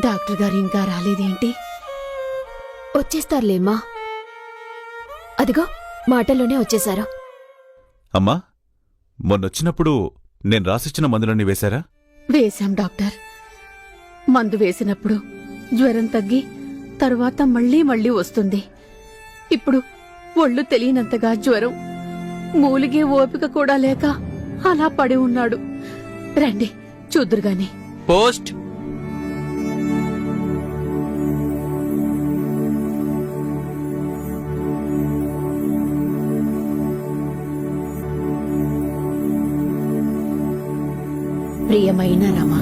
Doctor గారు ఇంకా రాలేదేంటి? వచ్చేస్తారులేమ్మా. అదిగో మాటల్లోనే వచ్చేశారు. అమ్మా మొన్నొచ్చినప్పుడు నేను రాసిచ్చిన మందులన్నీ వేశారా? వేశాం డాక్టర్. మందు వేసినప్పుడు జ్వరం తగ్గి తరువాత మళ్ళీ మళ్ళీ వస్తుంది. ఇప్పుడు ఒళ్ళు తెలియనంతగా జ్వరం మూలిగే ఓపిక కూడా లేక అలా పడి ఉన్నాడు. రండి చూద్దురుగాని. పోస్ట్ ప్రియమైన రమా.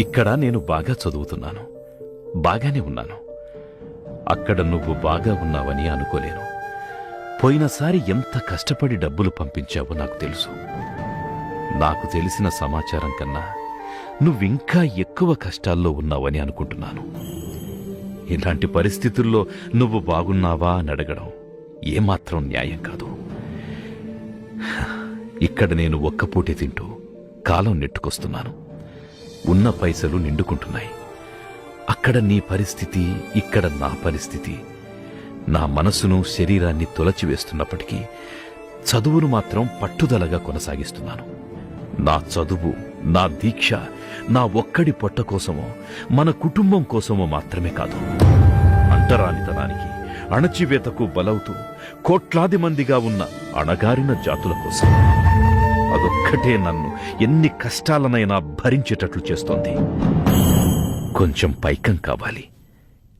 ఇక్కడ నేను బాగా చదువుతున్నాను. బాగానే ఉన్నాను. అక్కడ నువ్వు బాగా ఉన్నావని అనుకోలేను. పోయినసారి ఎంత కష్టపడి డబ్బులు పంపించావో నాకు తెలుసు. నాకు తెలిసిన సమాచారం కన్నా నువ్వింకా ఎక్కువ కష్టాల్లో ఉన్నావని అనుకుంటున్నాను. ఇలాంటి పరిస్థితుల్లో నువ్వు బాగున్నావా అని అడగడం ఏమాత్రం న్యాయం కాదు. ఇక్కడ నేను ఒక్కపూటే తింటూ కాలం నెట్టుకొస్తున్నాను. ఉన్న పైసలు నిండుకుంటున్నాయి. అక్కడ నీ పరిస్థితి ఇక్కడ నా పరిస్థితి. నా మనసును శరీరాన్ని తొలచివేస్తున్నప్పటికీ చదువును మాత్రం పట్టుదలగా కొనసాగిస్తున్నాను. నా చదువు నా దీక్ష నా ఒక్కడి పొట్ట కోసమో మన కుటుంబం కోసమో మాత్రమే కాదు. అంటరానితనానికి అణచివేతకు బలవుతూ కోట్లాది మందిగా ఉన్న అణగారిన జాతుల కోసం. అదొక్కటే నన్ను. ఎన్ని కష్టాలనైనా భరించేటట్లు చేస్తోంది. కొంచెం పైకం కావాలి.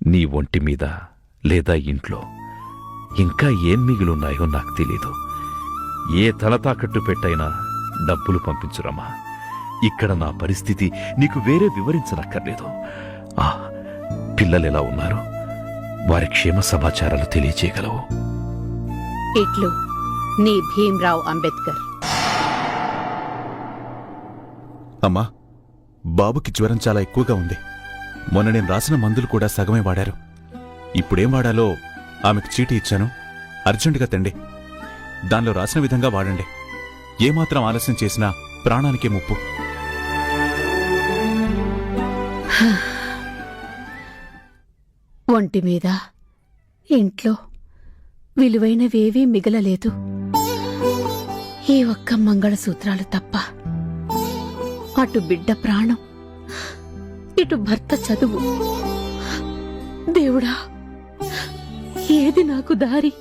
నీ ఒంటి మీద లేదా ఇంట్లో. ఇంకా ఏం మిగిలున్నాయో నాకు తెలీదు. ఏ తలతాకట్టు పెట్టైనా డబ్బులు పంపించురమ్మా ఇక్కడ నా పరిస్థితి నీకు వేరే వివరించనక్కర్లేదు. ఆ పిల్లలెలా ఉన్నారు? వారి క్షేమ సమాచారాలు తెలియచేయగలవు. ఇట్లు నీ భీమ్రావ్ అంబేద్కర్. అమ్మా బాబుకి జ్వరం చాలా ఎక్కువగా ఉంది. మొన్న నేను రాసిన మందులు కూడా సగమే వాడారు. ఇప్పుడేం వాడాలో ఆమెకు చీటీ ఇచ్చాను. అర్జెంటుగా తండి. దానిలో రాసిన విధంగా వాడండి. ఏమాత్రం ఆలస్యం చేసినా ప్రాణానికే ముప్పు. ఒంటి మీద ఇంట్లో విలువైనవేవీ మిగలలేదు. ఈ ఒక్క మంగళసూత్రాలు తప్ప అటు బిడ్డ ప్రాణం ఇటు భర్త చదువు. దేవుడా ఏది నాకు దారి?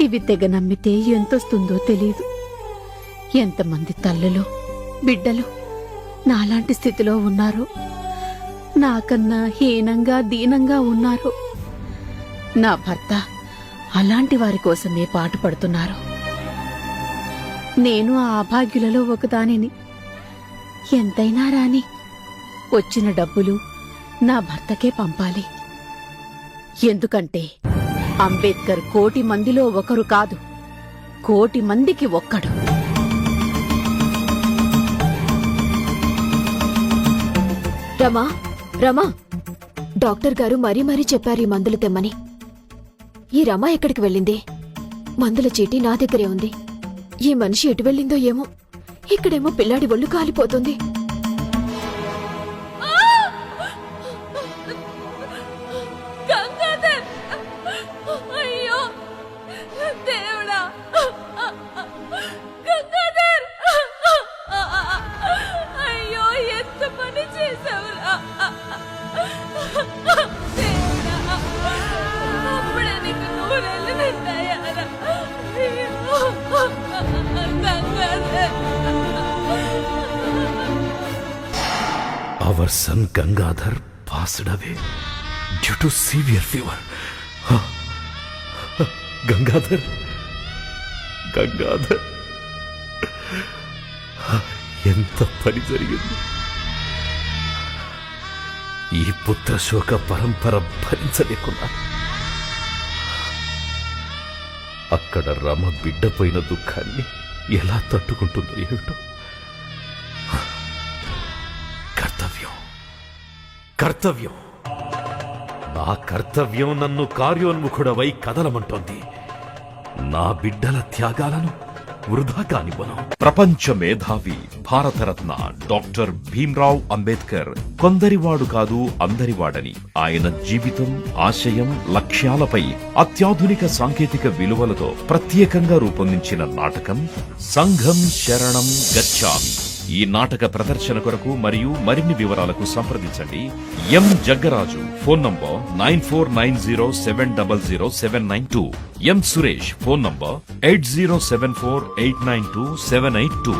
ఇవి తెగ నమ్మితే ఎంతొస్తుందో తెలీదు. ఎంతమంది తల్లులు బిడ్డలు నాలాంటి స్థితిలో ఉన్నారు నాకన్నా హీనంగా దీనంగా ఉన్నారు నా భర్త అలాంటి వారి కోసమే పాటుపడుతున్నారు. నేను ఆ అభాగ్యులలో ఒకదానిని. ఎంతైనా రాని వచ్చిన డబ్బులు నా భర్తకే పంపాలి. ఎందుకంటే అంబేద్కర్ కోటి మందిలో ఒకరు కాదు కోటి మందికి ఒక్కడు. రమా రమా డాక్టర్ గారు మరీ మరీ చెప్పారు ఈ మందులు తెమ్మని. ఈ రమా ఎక్కడికి వెళ్ళింది? మందుల చీటీ నా దగ్గరే ఉంది. ఈ మనిషి ఎటు వెళ్ళిందో ఏమో. ఇక్కడేమో పిల్లాడి ఒళ్ళు కాలిపోతుంది. Our son Gangadhar passed away due to severe fever. Gangadhar. Gangadhar. ఎంత పని జరిగింది. ఈ పుత్రశోక పరంపర భరించలేకున్నా. అక్కడ రమ బిడ్డ పోయిన దుఃఖాన్ని ఎలా తట్టుకుంటుందో ఏమిటో. కర్తవ్యం. నా కర్తవ్యం నన్ను కార్యోన్ముఖుడవై కదలమంటోంది. నా బిడ్డల త్యాగాలను వృధా కానివ్వను. ప్రపంచ మేధావి భారతరత్న డాక్టర్ భీమ్రావ్ అంబేద్కర్ కొందరివాడు కాదు అందరివాడని. ఆయన జీవితం ఆశయం లక్ష్యాలపై అత్యాధునిక సాంకేతిక విలువలతో ప్రత్యేకంగా రూపొందించిన నాటకం సంఘం శరణం గచ్చామి. ఈ నాటక ప్రదర్శన కొరకు మరియు మరిన్ని వివరాలకు సంప్రదించండి. M Jaggaraju phone number nine four nine zero seven double zero seven nine two. M Suresh phone number eight zero seven four eight nine two seven eight two.